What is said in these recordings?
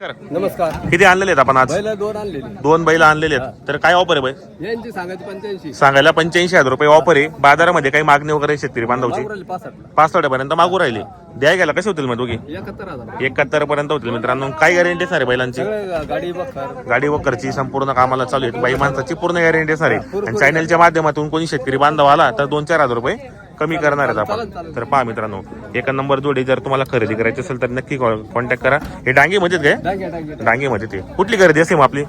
नमस्कार. किती आणलेले आहेत आपण आज? दोन आणलेली दोन बैल आणलेले आहेत. तर काय ऑफर आहे बाई? यांची सांगायची पंच्याऐंशी. सांगायला पंच्याऐंशी हजार रुपये ऑफर आहे. बाजारामध्ये काही मागणी वगैरे शेतकरी बांधवची? पासष्टला. पाच पर्यंत मागू राहिले. द्या गेला कसे होतील मग दोघी? एकाहत्तर हजार एकाहत्तर पर्यंत होतील मित्रांनो. काय गॅरंटी असणार आहे बैलांची? सगळे गाडी बघणार गाडी वकरची संपूर्ण कामाला चालू आहे बाई माणसाची पूर्ण गॅरंटी असणार आहे. आणि चॅनलच्या माध्यमातून कोणी शेतकरी बांधव आला तर दोन चार हजार रुपये कमी करणार आहेत आपण. तर पहा मित्रांनो एका नंबर जोडी जर तुम्हाला खरेदी करायची असेल तर नक्की कॉन्टॅक्ट करा. हे डांगे मध्येच काय? डांगे डांगे डांगेमध्ये ते कुठली खरेदी असते मग आपली.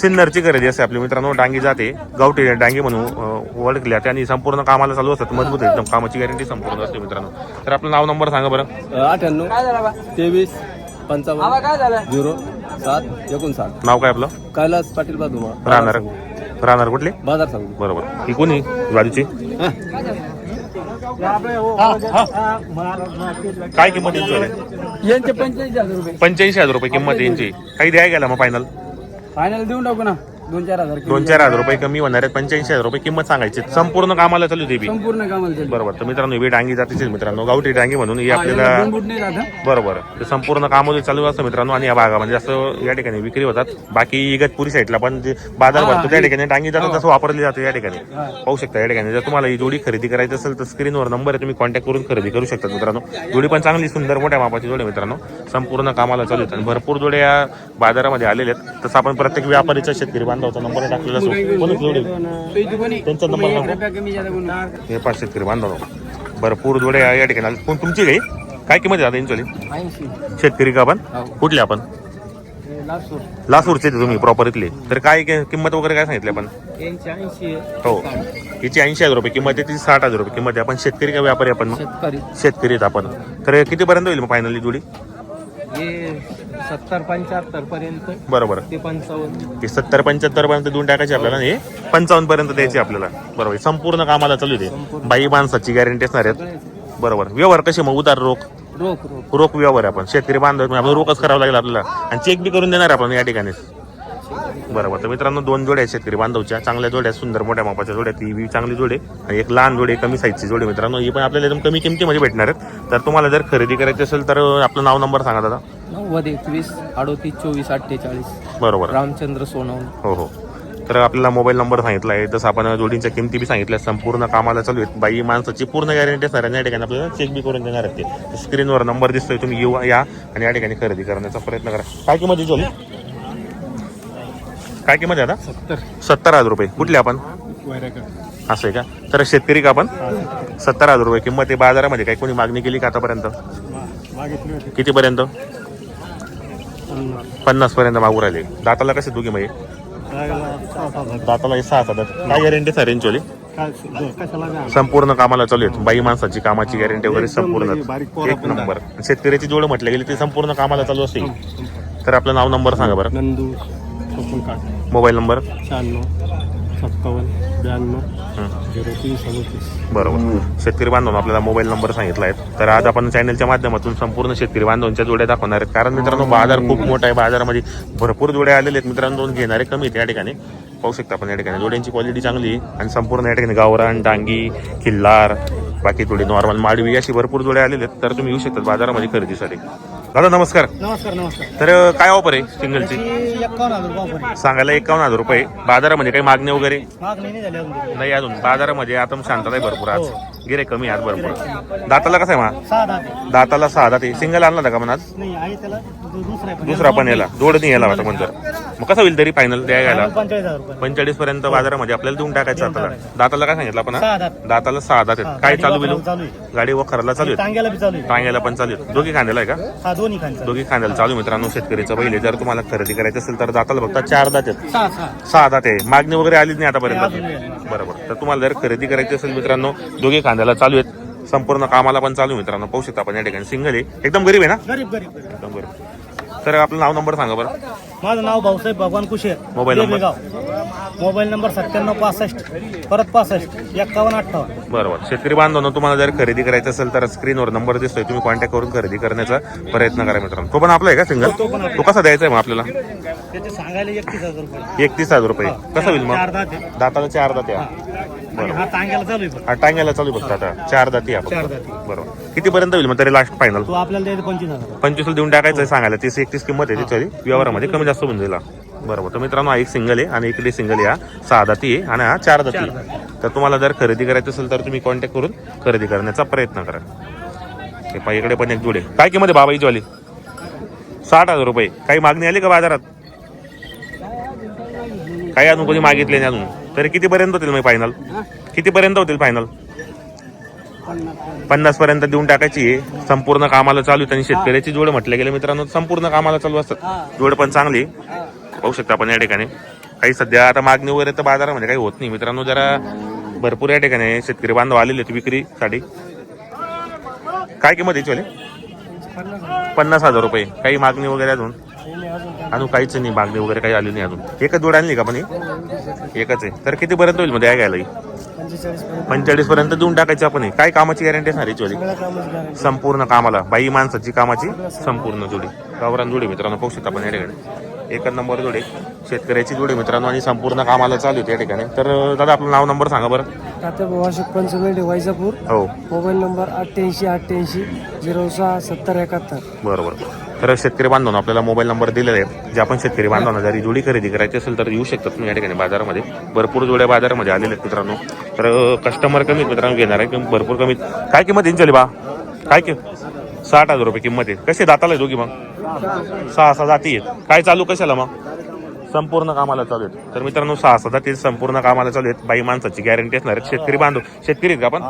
सिन्नरची. खरेदी असते आपली. मित्रांनो डांगी जाते. गावठी डांगी म्हणून ओळखल्या. आणि संपूर्ण कामाला चालू असतात. मजबूत आहे एकदम. कामाची गॅरंटी संपूर्ण असते मित्रांनो. तर आपलं नाव नंबर सांगा बरं. अठ्ठ्याण्णव तेवीस पंचावन्न झिरो सात एकोणसाठ. नाव काय आपलं? कैलास पाटील बाजूमा राहणार. राहणार कुठले? बाजार सांगू बरोबर. ही कोणी? बाजूची काय किंमत यांची आहे? यांचे पंच्याऐंशी हजार रुपये. पंच्याऐंशी हजार रुपये किंमत यांची. काही द्याय गेला मग फायनल फायनल देऊन टाकू ना. दोन चार हजार दोन चार हजार रुपये कमी होणार आहेत. पंच्याऐंशी हजार रुपये किंमत सांगायची संपूर्ण कामाला चालू देवी संपूर्ण कामाला चालू. बरोबर. तर मित्रांनो ही डांगी जातीचे मित्रांनो. गावठी डांगी म्हणून ही हा, याला आपल्याला हं? बरोबर. ते संपूर्ण कामोली चालू असतं मित्रांनो आणि या भागामध्ये जास्त या ठिकाणी विक्री होतात. बाकी इगतपुरी साईडला पण जे बाजार हा, भरतो त्या हे- ठिकाणी डांगी जातात तसं वापरली जाते या ठिकाणी. हा. पाहू शकता या ठिकाणी. जर तुम्हाला ही जोडी खरेदी करायची असेल तर स्क्रीनवर नंबर आहे तुम्ही कॉन्टॅक्ट करून खरेदी करू शकता मित्रांनो. जोडी पण चांगली सुंदर मोठ्या मापाची जोडी मित्रांनो. संपूर्ण कामाला चालू आहेत. आणि भरपूर जोड्या या बाजारामध्ये आलेल्या आहेत. तसं आपण प्रत्येक व्यापारीचा शेतकरी बांधवाचा नंबर टाकलेला असतो कोणीच जोडी कोणी? त्यांचा नंबर कोणी? हे पाच शेतकरी बांधव. भरपूर जोड्या या ठिकाणी आल्या. कोण तुमची काही काय किंमत आहे आता यांची. शेतकरी का आपण? हो. कुठले आपण? लासूर. लासूरचे ते तुम्ही प्रॉपर इथले. तर काय कि- किंमत वगैरे काय सांगितली आपण. हो. हिची ऐंशी हजार रुपये किंमत आहे तिची साठ हजार रुपये किंमत आहे. आपण शेतकरी का व्यापारी आपण? शेतकरी. शेतकरी आहेत आपण. तर कितीपर्यंत होईल मग फायनली जोडी? हे सत्तर पंच्याहत्तर पर्यंत. बरोबर. ते पंचावन्न. हे सत्तर पंच्याहत्तर पर्यंत देऊन टाकायचे आपल्याला आणि हे पंचावन्न पर्यंत द्यायचे आपल्याला. बरोबर हे संपूर्ण कामाला चालू दे बाई माणसाची गॅरंटी असणार आहेत. बरोबर व्यवहार कसे मग? उतार रोख. रोख रोख. रोख व्यवहार आहे आपण. शेतकरी बांधव आपण रोखच करावं लागेल आपल्याला. आणि चेक बी करून देणार आपण या ठिकाणी. बरोबर तर मित्रांनो दोन जोड्या आहेत शेतकरी बांधवच्या. चांगल्या जोड्या सुंदर मोठ्या मापाच्या जोड्या. ही बी चांगली जोडी आहे. आणि एक लहान जोडी आहे, कमी साईजची जोडी आहे मित्रांनो. ही पण आपल्याला एकदम कमी किमतीमध्ये भेटणार आहेत. तर तुम्हाला जर खरेदी करायची असेल तर आपलं नाव नंबर सांगा दादा. नव्वद एकवीस अडोतीस चोवीस अठ्ठेचाळीस. बरोबर. रामचंद्र सोनवणे. हो हो. तर आपल्याला मोबाईल नंबर सांगितला आहे. जसं आपण जोडींच्या किमती बी सांगितल्या संपूर्ण कामाला चालू आहेत. बाई माणसाची पूर्ण गॅरंटी असणार आहे. आणि या ठिकाणी आपल्याला चेक बी करून देणार आहेत ते. स्क्रीनवर नंबर दिसतोय तुम्ही येऊ या आणि या ठिकाणी खरेदी करण्याचा प्रयत्न करा. काय किंमत आहे जोडी? काय किंमत आहे आता? सत्तर. सत्तर हजार रुपये. कुठले आपण? असं आहे का? तर शेतकरी का आपण? सत्तर हजार रुपये. किंमत आहे बाजारामध्ये. काही कोणी मागणी केली का आतापर्यंत? कितीपर्यंत? पन्नास. पर्यंत मागू राहिले. दाताला कसे दोघे म्हणजे दाताला हे सहा सात काय गॅरंटी सर यांची संपूर्ण कामाला चालू आहेत. बाई माणसाची कामाची गॅरंटी वगैरे संपूर्ण. एक नंबर. शेतकऱ्याची जोड म्हटलं गेली ती संपूर्ण कामाला चालू असते तर आपलं नाव नंबर सांगा बरं. काट मोबाईल नंबर? शहाण्णव सत्तावन्न ब्याण्णव हं. झिरो तीन सदोतीस. बरोबर. शेतकरी बांधवांना आपल्याला मोबाईल नंबर सांगितला आहे. तर आज आपण चॅनलच्या माध्यमातून संपूर्ण शेतकरी बांधवांच्या जोड्या दाखवणार आहेत. कारण मित्रांनो बाजार खूप मोठा आहे. बाजारामध्ये भरपूर जोड्या आलेले आहेत. मित्रांनो घेणारे कमी आहेत या ठिकाणी. पाहू शकता आपण या ठिकाणी. जोड्यांची क्वालिटी चांगली आहे. आणि संपूर्ण या ठिकाणी गावरान डांगी किल्लार बाकी थोडी नॉर्मल माडवी अशी भरपूर जोड्या आलेल्या आहेत. तर तुम्ही येऊ शकता बाजारामध्ये खरेदीसाठी. दादा नमस्कार. नमस्कार नमस्कार. तर काय ऑफर आहे सिंगलची? एकावन्न हजार रुपये offer आहे. सांगायला एकावन्न हजार रुपये. बाजारामध्ये काही मागणी वगैरे? मागणी नाही झाली अजून. नाही अजून. बाजारामध्ये आता शांतता आहे भरपूर आज. गिरे कमी आज भरपूर. दाताला कसं आहे मा? सहा दहा ते. दाताला सहा दाते सिंगल आणला होता का म्हणा आज नाही आहे त्याला. दु- दुसरा आहे पण. दुसरा पण याला. जोड नाही याला पण तर मग कसं होईल तरी फायनल द्या यायला पंचेचाळीस हजार रुपये. पंचेचाळीस पर्यंत बाजारामध्ये आपल्याला देऊन टाकायचं दाताला दाताला काय सांगितलं आपण हा? सहा दात. दाताला सहा दात आहेत. काय चालू बिलू? चालू आहे. गाडी वखराला चालू आहेत? टांग्याला बी चालू आहे. टांग्याला पण चालू आहेत. दोघी खांद्याला आहे का? हा दोन्ही खांचा दोघी खांद्याला चालू आहे मित्रांनो शेतकरीचं पहिले. जर तुम्हाला खरेदी करायचं असेल तर दाताला बघता चार दात आहेत. सहा सहा. सहा दात आहे. मागणी वगैरे आलीच नाही आतापर्यंत. बरोबर. तर तुम्हाला जर खरेदी करायची असेल मित्रांनो दोघे खांद्याला चालू आहेत. संपूर्ण कामाला पण चालू आहे मित्रांनो. पाहू शकता आपण या ठिकाणी. सिंगल आहे. एकदम गरीब आहे ना? गरीब गरीब गरीब. एकदम गरीब. तर आपलं नाव नंबर सांगा बरं. माझं नाव Bhausaheb Bhagwan Kusher mobile number? Devegaon. Mobile number सत्त्याण्णव पासष्ट परत पासष्ट एक्कावन्न अठ्ठावन्न. बरोबर. शेतकरी बांधवांनो तुम्हाला जर खरेदी करायचं असेल तर स्क्रीनवर नंबर दिसतोय. तुम्ही कॉन्टॅक्ट करून खरेदी करण्याचा प्रयत्न करा मित्रांनो. तो पण आपला आहे का सिंगल तो कसा द्यायचा आहे मग आपल्याला? त्याचे सांगायला एकतीस हजार रुपये. एकतीस हजार रुपये. कसं होईल चार मग दाताला चार दात या आणि हा टांग्याला चालू आहे फक्त. हा टांग्याला चालू आहे फक्त आता. चार जाती आहे चार फक्त. जाती. बरोबर. किती पर्यंत होईल मग तरी लास्ट फायनल तो आपल्याला द्यायचं पंचवीस हजार. पंचवीसला देऊन टाकायचं आहे सांगायला. तीस एकतीस किंमत आहे तिची व्यवहारामध्ये कमी जास्त होऊन जाईल. हा. बरोबर. तर मित्रांनो हा एक सिंगल आहे आणि इकडे सिंगल हा सहा दाती आहे आणि हा चार दाती आहे. तर तुम्हाला जर खरेदी करायचं असेल तर तुम्ही कॉन्टॅक्ट करून खरेदी करण्याचा प्रयत्न करा. हे पहा इकडे पण एक जोडे काय किंमत आहे बाबा ही ज्वाली साठ हजार रुपये. काही मागणी आली का बाजारात? काही अजून कोणी मागितले नाही अजून? तरी कितीपर्यंत होतील मग फायनल कितीपर्यंत होतील फायनल पन्नास पर्यंत देऊन टाकायची. आहे संपूर्ण कामाला चालू आणि शेतकऱ्याची जोड म्हटले गेले मित्रांनो संपूर्ण कामाला चालू असतात. जोड पण चांगली. पाहू शकता आपण या ठिकाणी. काही सध्या आता मागणी वगैरे तर बाजारामध्ये काही होत नाही. मित्रांनो जरा भरपूर या ठिकाणी शेतकरी बांधव आलेले आहेत विक्रीसाठी. काय किंमत याची वाली? पन्नास हजार रुपये. काही मागणी वगैरे अजून? अजून काहीच नाही मागणी वगैरे काही आली नाही अजून. एकच जोड आणली का पण? एकच आहे. तर किती पर्यंत होईल मध्ये घ्यायला ही? पंचेचाळीस पर्यंत देऊन टाकायची आपण ही. काय कामाची गॅरंटी असणार याची वाली? संपूर्ण कामाला. बाई माणसाची कामाची संपूर्ण जोडी. गावरान जोडी मित्रांनो पाहू शकता आपण या ठिकाणी. एकच नंबर जोडी. शेतकऱ्याची जोडी मित्रांनो आणि संपूर्ण कामाला चालू होती या ठिकाणी. तर दादा आपलं नाव नंबर सांगा बरं. पंचमेंढ वैजापूर. हो. मोबाईल नंबर अठ्ठ्याऐंशी अठ्ठ्याऐंशी झिरो सहा सत्तर एकाहत्तर. बरोबर. तर शेतकरी बांधवांना आपल्याला मोबाईल नंबर दिलेला आहे. जे आपण शेतकरी बांधवांना जरी जोडी खरेदी करायची असेल तर येऊ शकतात. तुम्ही या ठिकाणी बाजारामध्ये. भरपूर जोड्या बाजारामध्ये आलेल्या आहेत मित्रांनो. तर कस्टमर कमी मित्रांनो घेणार आहे. भरपूर कमी काय किंमत येईल बा? काय कि साठ हजार रुपये किंमत आहे. कसे दाताला दोघी मग? सहा सहा जाती आहेत. काय चालू कशाला मग? संपूर्ण कामाला चालू आहेत. तर मित्रांनो सहा सहा जाती संपूर्ण कामाला चालू आहेत. बाई माणसाची गॅरंटी असणार आहे शेतकरी बांधव शेतकरी आहेत का आपण?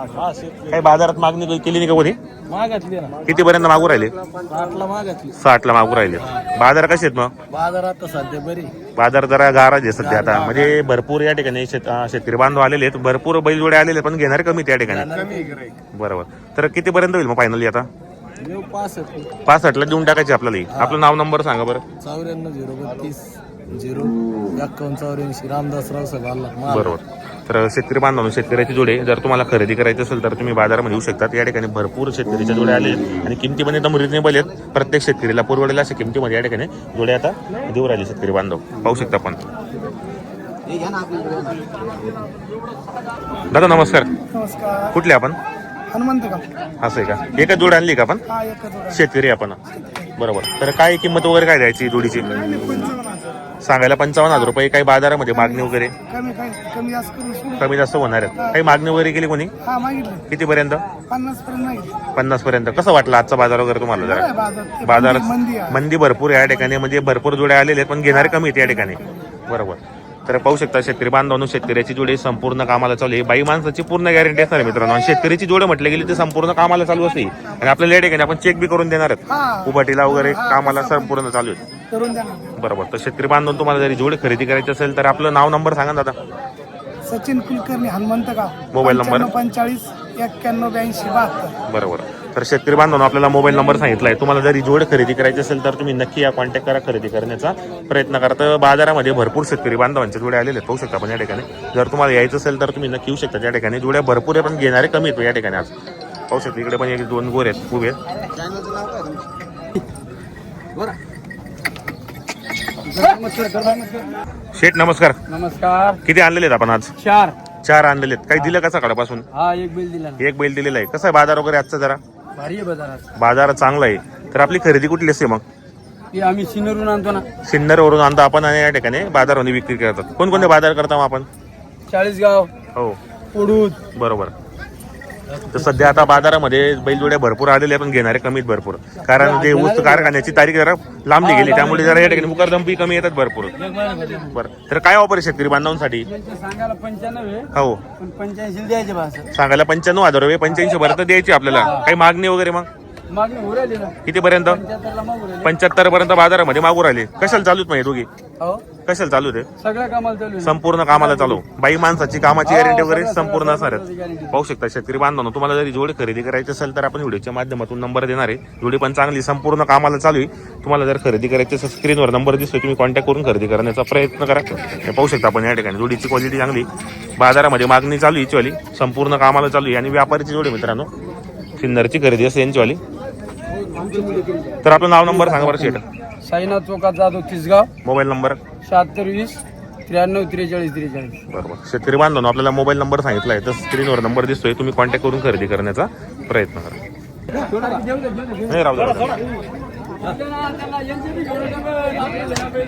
काही बाजारात मागणी केली नाही का कोणी मागातली ना. कितीपर्यंत मागू राहिले? मागातली. साठला मागू राहिले. बाजार कसे आहेत मग? बाजारात तर सध्या बरी. बाजार जरा गाराज आहे सध्या आता. म्हणजे भरपूर या ठिकाणी शेतकरी बांधव आलेले आहेत. भरपूर बैलजोडे आलेले आहेत, पण घेणारे कमी आहेत या ठिकाणी बरोबर. तर कितीपर्यंत होईल मग फायनली आता? पासष्टला देऊन टाकायचे आपल्याला. आपलं नाव नंबर सांगा बरं. चौऱ्याण्णव झिरो बत्तीस. झिरो. एक्कावन्न चौऱ्याऐंशी रामदास रावसाहेब आल्ला बरोबर. तर शेतकरी बांधव शेतकऱ्याची जोडे जर तुम्हाला खरेदी करायची असेल तर तुम्ही बाजारामध्ये येऊ शकतात या ठिकाणी भरपूर शेतकरीच्या जोड्या आले आहेत. आणि किमती पण एकदम रिजनेबल आहेत. प्रत्येक शेतकरीला पुरवडेल अशा किमतीमध्ये या ठिकाणी जोडे आता देऊ राहिले शेतकरी बांधव. पाहू शकता आपण. दादा नमस्कार. नमस्कार. कुठले आपण? हनुमंत का? असं आहे का? एकच जोड आणली का आपण? हा एकच शेतकरी आपण. बरोबर. तर काय किंमत वगैरे काय द्यायची जोडीची? सांगायला पंचावन्न हजार रुपये काही बाजारामध्ये मागणी वगैरे? कमी काय कमी जास्त करून सोडू कमी जास्त होणार आहे काही मागणी वगैरे केली कोणी? हा मागितलं. कितीपर्यंत? पन्नास पर्यंत मागितलं. पन्नास पर्यंत. कसं वाटलं आजचा बाजार वगैरे तुम्हाला जरा? बाजार. बाजार मंदी आहे. मंदी भरपूर या ठिकाणी. म्हणजे भरपूर जोड्या आलेले आहेत पण घेणारे कमी आहेत या ठिकाणी. बरोबर. तर पाहू शकता शेतकरी बांधवांनो शेतकऱ्याची जोडी संपूर्ण कामाला चालू आहे. बाई माणसाची पूर्ण गॅरंटी असणार आहे मित्रांनो. आणि शेतकरीची जोड म्हटले गेली ते संपूर्ण कामाला चालू असते आणि आपल्याला या ठिकाणी आपण चेक बी करून देणार आहेत. हा. उभाटीला वगैरे कामाला संपूर्ण चालू आहे करून बरोबर. तर शेतकरी बांधून तुम्हाला जरी जोड खरेदी करायची असेल तर आपलं नाव नंबर सांगा ना दादा. सचिन कुलकर्णी हनुमंत गाव मोबाईल नंबर? पंचाळीस एक्क्याण्णव ब्याऐंशी बहात्तर. बरोबर. तर शेतकरी बांधवांनो आपल्याला मोबाईल नंबर सांगितला आहे तुम्हाला जरी जोड खरेदी करायची असेल तर तुम्ही नक्की या कॉन्टॅक्ट करा खरेदी करण्याचा प्रयत्न करा. तर बाजारामध्ये भरपूर शेतकरी बांधवांचे जोडे आलेले आहेत. पाहू शकता आपण या ठिकाणी. जर तुम्हाला यायचं असेल तर तुम्ही नक्की येऊ शकता या ठिकाणी. जोड्या भरपूर आहे पण घेणारे कमी आहेत या ठिकाणी आज. पाहू शकता इकडे पण एक दोन गोर आहेत उभे शेठ नमस्कार. नमस्कार. किती आणलेले आहेत आपण आज? चार. चार आणलेले आहेत काही दिलं का सकाळपासून? हा एक बिल दिला ना. एक बैल दिलेला आहे. कसं आहे बाजार वगैरे आजचा जरा? भारी आहे बाजारात बाजार चांगला आहे. तर आपली खरेदी कुठली असते मग? आम्ही सिन्नरून आणतो ना. सिन्नरवरून आणतो. आपण आणि या ठिकाणी बाजारामध्ये विक्री करतात. कोणकोणते बाजार करता मग आपण? चाळीसगाव हो. पुडूद बरोबर. तर सध्या आता बाजारामध्ये बैलजोड्या भरपूर आलेल्या पण घेणारे कमीत भरपूर. कारण ते ऊस कारखान्याची तारीख जरा लांबली गेली त्यामुळे जरा या ठिकाणी मुकरदंपी कमी येतात भरपूर. बरं तर काय ऑफर शेतकरी बांधवांसाठी? हो. सांगायला पंच्याण्णव हजार रुपये पंच्याऐंशी पर्यंत द्यायची आपल्याला. काही मागणी वगैरे मग? मागणी राहिली ना. कितीपर्यंत? पंच्याहत्तरला मागू राहिली. पंच्याहत्तर पर्यंत बाजारामध्ये मागू राहिले. कशाला चालूच माहिती दोघी? हो कशाला चालू ते? सगळ्या कामाला चालू आहे. संपूर्ण कामाला चालू. बाई माणसाची कामाची गॅरंटी वगैरे संपूर्ण असणार आहेत. पाहू शकता शेतकरी बांधवांनो तुम्हाला जरी जोडी खरेदी करायची असेल तर आपण व्हिडिओच्या माध्यमातून नंबर देणार आहे. जोडी पण चांगली संपूर्ण कामाला चालू आहे. तुम्हाला जर खरेदी करायची असेल स्क्रीनवर नंबर दिसतोय तुम्ही कॉन्टॅक्ट करून खरेदी करण्याचा प्रयत्न करा. हे पाहू शकता आपण या ठिकाणी. जोडीची क्वालिटी चांगली बाजारामध्ये मागणी चालू आहे संपूर्ण कामाला चालू आहे. आणि व्यापारीची जोडी मित्रांनो. सिन्नरची खरेदी असते यांचीवाली तर आपलं नाव नंबर सांगा बरं शेट साईनाथ चौकात जाधव तिसगाव. Mobile number. शहात्तर वीस त्र्याण्णव त्रेचाळीस त्रेचाळीस. बरोबर. शेतकरी बांधवांनो आपल्याला मोबाईल नंबर सांगितला आहे. तर स्क्रीनवर नंबर दिसतोय. तुम्ही कॉन्टॅक्ट करून खरेदी करण्याचा प्रयत्न करा. नाही राहू द्या.